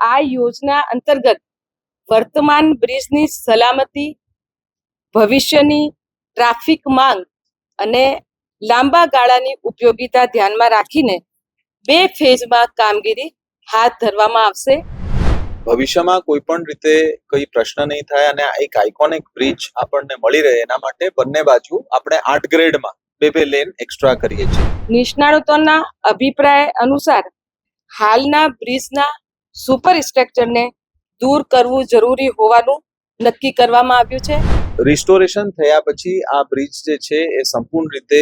આ યોજના અંતર્ગત વર્તમાન બ્રિજની સલામતી ભવિષ્યની ટ્રાફિક માંગ અને લાંબા ગાળાની ઉપયોગિતા ધ્યાનમાં રાખીને બે ફેઝમાં કામગીરી હાથ ધરવામાં આવશે. ભવિષ્યમાં કોઈ પણ રીતે કોઈ પ્રશ્ન નહીં થાય અને આ એક આઇકોનિક બ્રિજ આપણને મળી રહે એના માટે બંને બાજુ આપણે આર્ટ ગ્રેડમાં બે બે લેન એક્સ્ટ્રા કરીએ છીએ. નિષ્ણાતોના અભિપ્રાય અનુસાર હાલના બ્રિજના સુપર સ્ટ્રક્ચરને દૂર કરવું જરૂરી હોવાનું નક્કી કરવામાં આવ્યું છે. રિસ્ટોરેશન થયા પછી આ બ્રિજ જે છે એ સંપૂર્ણ રીતે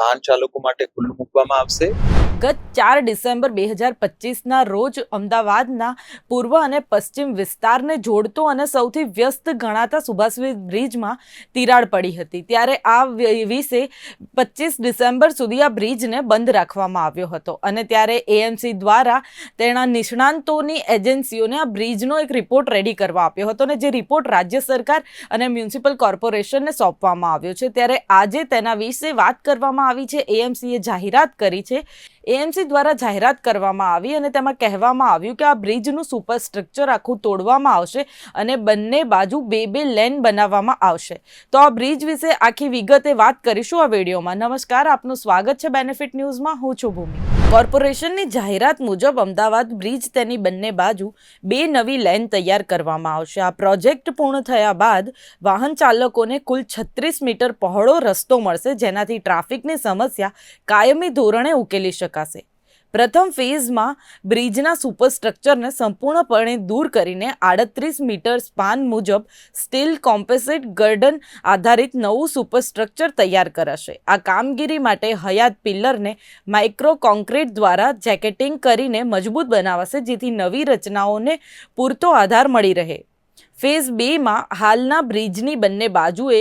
વાહન ચાલકો માટે ખુલ્લું મૂકવામાં આવશે. ગત ચાર ડિસેમ્બર બે હજાર પચીસના રોજ અમદાવાદના પૂર્વ અને પશ્ચિમ વિસ્તારને જોડતો અને સૌથી વ્યસ્ત ગણાતા સુભાષવી બ્રિજમાં તિરાડ પડી હતી. ત્યારે આ વિશે પચીસ ડિસેમ્બર સુધી આ બ્રિજને બંધ રાખવામાં આવ્યો હતો અને ત્યારે એએમસી દ્વારા તેના નિષ્ણાંતોની એજન્સીઓને આ બ્રિજનો એક રિપોર્ટ રેડી કરવા આપ્યો હતો અને જે રિપોર્ટ રાજ્ય સરકાર અને મ્યુનિસિપલ કોર્પોરેશનને સોંપવામાં આવ્યો છે. ત્યારે આજે તેના વિશે વાત કરવામાં આવી છે. એએમસીએ જાહેરાત કરી છે એએમસી દ્વારા જાહેરાત કરવામાં આવી અને તેમાં કહેવામાં આવ્યું કે આ બ્રિજનું સુપર સ્ટ્રક્ચર આખું તોડવામાં આવશે અને બંને બાજુ બે બે લેન બનાવવામાં આવશે. તો આ બ્રિજ વિશે આખી વિગતે વાત કરીશું આ વિડીયોમાં. નમસ્કાર, આપનું સ્વાગત છે બેનિફિટ ન્યૂઝમાં. હું છું ભૂમિ. કોર્પોરેશનની જાહેરાત મુજબ અમદાવાદ બ્રિજ તેની બંને બાજુ બે નવી લેન તૈયાર કરવામાં આવશે. આ પ્રોજેક્ટ પૂર્ણ થયા બાદ વાહન ચાલકોને કુલ છત્રીસ મીટર પહોળો રસ્તો મળશે, જેનાથી ટ્રાફિકની સમસ્યા કાયમી ધોરણે ઉકેલી શકાશે. પ્રથમ ફેઝમાં બ્રિજના સુપરસ્ટ્રક્ચરને સંપૂર્ણપણે દૂર કરીને આડત્રીસ મીટર સ્પાન મુજબ સ્ટીલ કોમ્પોઝિટ ગર્ડન આધારિત નવું સુપરસ્ટ્રક્ચર તૈયાર કરાશે. આ કામગીરી માટે હયાત પિલ્લરને માઇક્રો કોન્ક્રીટ દ્વારા જેકેટિંગ કરીને મજબૂત બનાવાશે, જેથી નવી રચનાઓને પૂરતો આધાર મળી રહે. ફેઝ બેમાં હાલના બ્રિજની બંને બાજુએ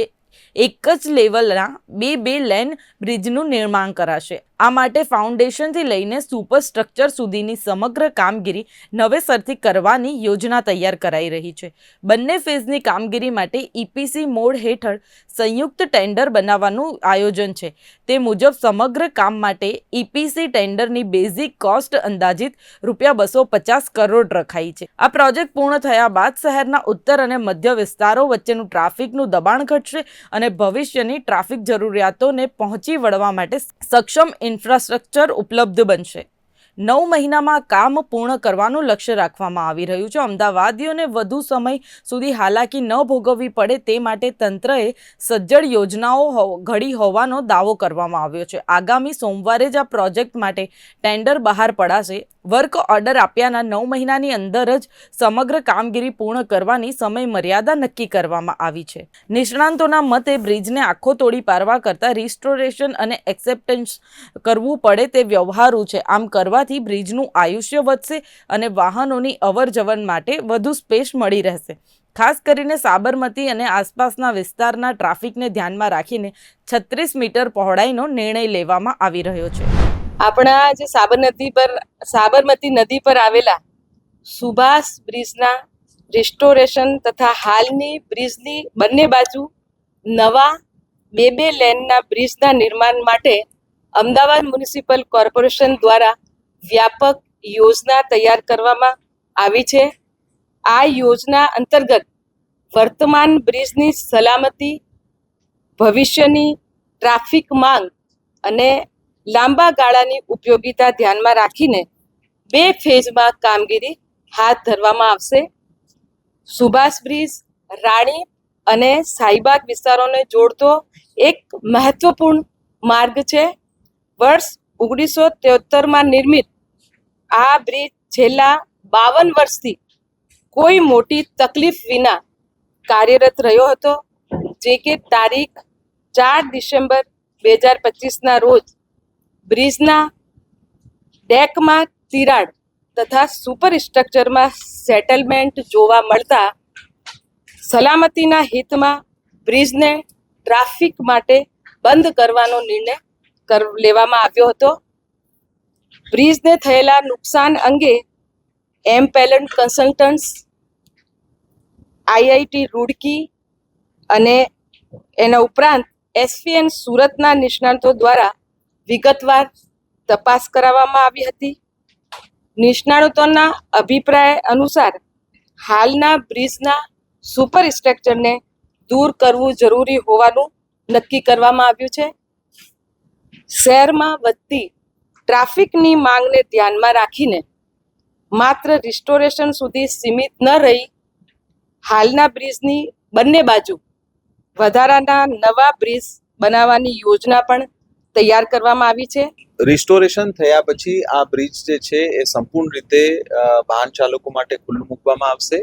એક જ લેવલના બે બે લેન બ્રિજનું નિર્માણ કરાશે. આ માટે ફાઉન્ડેશનથી લઈને સુપર સ્ટ્રક્ચર સુધીની સમગ્ર કામગીરી નવેસરથી કરવાની યોજના તૈયાર કરાઈ રહી છે. બંને ફેઝની કામગીરી માટે ઇપીસી મોડ હેઠળ સંયુક્ત ટેન્ડર બનાવવાનું આયોજન છે. તે મુજબ સમગ્ર કામ માટે ઇપીસી ટેન્ડરની બેઝિક કોસ્ટ અંદાજિત રૂપિયા બસો પચાસ કરોડ રખાઈ છે. આ પ્રોજેક્ટ પૂર્ણ થયા બાદ શહેરના ઉત્તર અને મધ્ય વિસ્તારો વચ્ચેનું ટ્રાફિકનું દબાણ ઘટશે અને ભવિષ્યની ટ્રાફિક જરૂરિયાતોને પહોંચી વળવા માટે સક્ષમ ઇન્ફ્રાસ્ટ્રક્ચર ઉપલબ્ધ બનશે. નવ મહિનામાં કામ પૂર્ણ કરવાનું લક્ષ્ય રાખવામાં આવી રહ્યું છે. અમદાવાદીઓને વધુ સમય સુધી હાલાકી ન ભોગવવી પડે તે માટે તંત્રએ સજ્જડ યોજનાઓ ઘડી હોવાનો દાવો કરવામાં આવ્યો છે. આગામી સોમવારે જ આ પ્રોજેક્ટ માટે ટેન્ડર બહાર પડાશે. વર્ક ઓર્ડર આપ્યાના નવ મહિનાની અંદર જ સમગ્ર કામગીરી પૂર્ણ કરવાની સમય મર્યાદા નક્કી કરવામાં આવી છે. નિષ્ણાંતોના મતે બ્રિજને આખો તોડી પાડવા કરતાં રિસ્ટોરેશન અને એક્સેપ્ટન્સ કરવું પડે તે વ્યવહારુ છે. આમ કરવાથી બ્રિજનું આયુષ્ય વધશે અને વાહનોની અવર માટે વધુ સ્પેસ મળી રહેશે. ખાસ કરીને સાબરમતી અને આસપાસના વિસ્તારના ટ્રાફિકને ધ્યાનમાં રાખીને છત્રીસ મીટર પહોળાઈનો નિર્ણય લેવામાં આવી રહ્યો છે. આપણા જે સાબરમતી પર, સાબરમતી નદી પર આવેલા સુભાષ બ્રિજના રિસ્ટોરેશન તથા હાલની બ્રિજની બંને બાજુ નવા બે બે લેનના બ્રિજના નિર્માણ માટે અમદાવાદ મ્યુનિસિપલ કોર્પોરેશન દ્વારા વ્યાપક યોજના તૈયાર કરવામાં આવી છે. આ યોજના અંતર્ગત વર્તમાન બ્રિજની સલામતી, ભવિષ્યની ટ્રાફિક માંગ અને લાંબા ગાળાની ઉપયોગિતા ધ્યાનમાં રાખીને બે ફેઝમાં કામગીરી હાથ ધરવામાં આવશે. સુભાષ બ્રિજ, રાણી અને સાઈબાગ વિસ્તારોને જોડતો એક મહત્વપૂર્ણ માર્ગ છે. વર્ષ ઓગણીસો ત્યોતેરમાં નિર્મિત આ બ્રિજ છેલ્લા બાવન વર્ષથી કોઈ મોટી તકલીફ વિના કાર્યરત રહ્યો હતો, જે કે તારીખ ચાર ડિસેમ્બર બે હજાર પચીસના રોજ બ્રિજના ડેકમાં તિરાડ તથા સુપર સ્ટ્રક્ચરમાં સેટલમેન્ટ જોવા મળતા સલામતીના હિતમાં બ્રિજને ટ્રાફિક માટે બંધ કરવાનો નિર્ણય કર લેવામાં આવ્યો હતો. બ્રિજને થયેલા નુકસાન અંગે એમ પેલેન્ટ કન્સલ્ટન્ટ્સ, આઈઆઈટી રૂડકી અને એના ઉપરાંત એસપીએન સુરતના નિષ્ણાતો દ્વારા વિગતવાર તપાસ કરાવવામાં આવી હતી. નિષ્ણાતોના અભિપ્રાય અનુસાર હાલના બ્રિજના સુપર સ્ટ્રક્ચરને દૂર કરવું જરૂરી હોવાનું નક્કી કરવામાં આવ્યું છે. શહેરમાં વધતી ટ્રાફિકની માંગને ધ્યાનમાં રાખીને માત્ર રિસ્ટોરેશન સુધી સીમિત ન રહી, હાલના બ્રિજની બંને બાજુ વધારાના નવા બ્રિજ બનાવવાની યોજના પણ તૈયાર કરવામાં આવી છે? રિસ્ટોરેશન થયા પછી આ બ્રિજ જે છે એ સંપૂર્ણ રીતે વાહન ચાલકો માટે ખુલ્લું મૂકવામાં આવશે.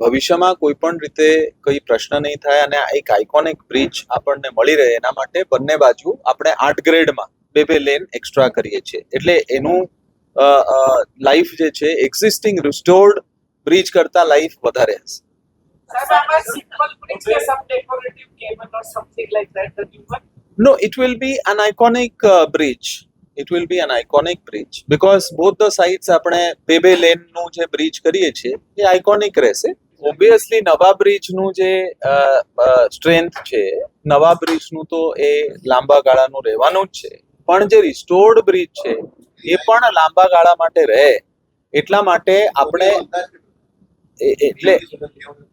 ભવિષ્યમાં કોઈ પણ રીતે કઈ પ્રશ્ન નહીં થાય અને આ એક આઇકોનિક બ્રિજ આપણને મળી રહે એના માટે બંને બાજુ આપણે આર્ટ ગ્રેડમાં બે બે લેન એક્સ્ટ્રા કરીએ છીએ. એટલે એનું લાઈફ જે છે એક્ઝિસ્ટિંગ રિસ્ટોર્ડ બ્રિજ કરતા લાઈફ વધારે હશે. A simple bridge some decorative cable or something like that, the new one. No, it will be an iconic uh, bridge. It will be an iconic bridge. Because both the sides આપણે બે બે લેનનું જે bridge કરીએ છીએ એ iconic રહેશે. Obviously નવા બ્રિજનું જે strength છે નવા બ્રિજનું તો એ લાંબા ગાળાનું રહેવાનું જ છે. પણ જે રિસ્ટોર્ડ બ્રિજ છે એ પણ લાંબા ગાળા માટે રહે. એટલા માટે આપણે એટલે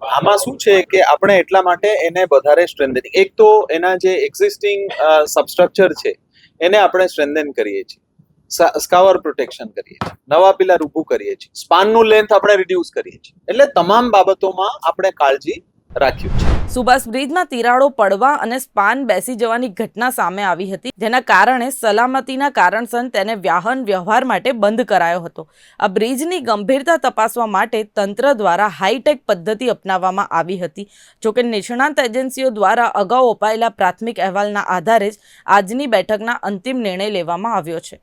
આમાં શું છે કે આપણે એટલા માટે એને વધારે સ્ટ્રેન્થનિંગ એક તો એના જે એક્ઝિસ્ટિંગ સબસ્ટ્રક્ચર છે, એને આપણે સ્ટ્રેન્થન કરીએ છીએ. સ્કાવર પ્રોટેક્શન કરીએ છીએ. નવા પિલર ઊભું કરીએ છીએ. સ્પાનનું લેન્થ આપણે રિડ્યુસ કરીએ છીએ. એટલે તમામ બાબતોમાં આપણે કાળજી રાખ્યું છે. સુભાષ બ્રિજમાં તિરાડો પડવા અને સ્પાન બેસી જવાની ઘટના સામે આવી હતી, જેના કારણે સલામતીના કારણસર તેને વાહન વ્યવહાર માટે બંધ કરાયો હતો. આ બ્રિજની ગંભીરતા તપાસવા માટે તંત્ર દ્વારા હાઈટેક પદ્ધતિ અપનાવવામાં આવી હતી. જોકે નિષ્ણાંત એજન્સીઓ દ્વારા અગાઉ અપાયેલા પ્રાથમિક અહેવાલના આધારે જ આજની બેઠકના અંતિમ નિર્ણય લેવામાં આવ્યો છે.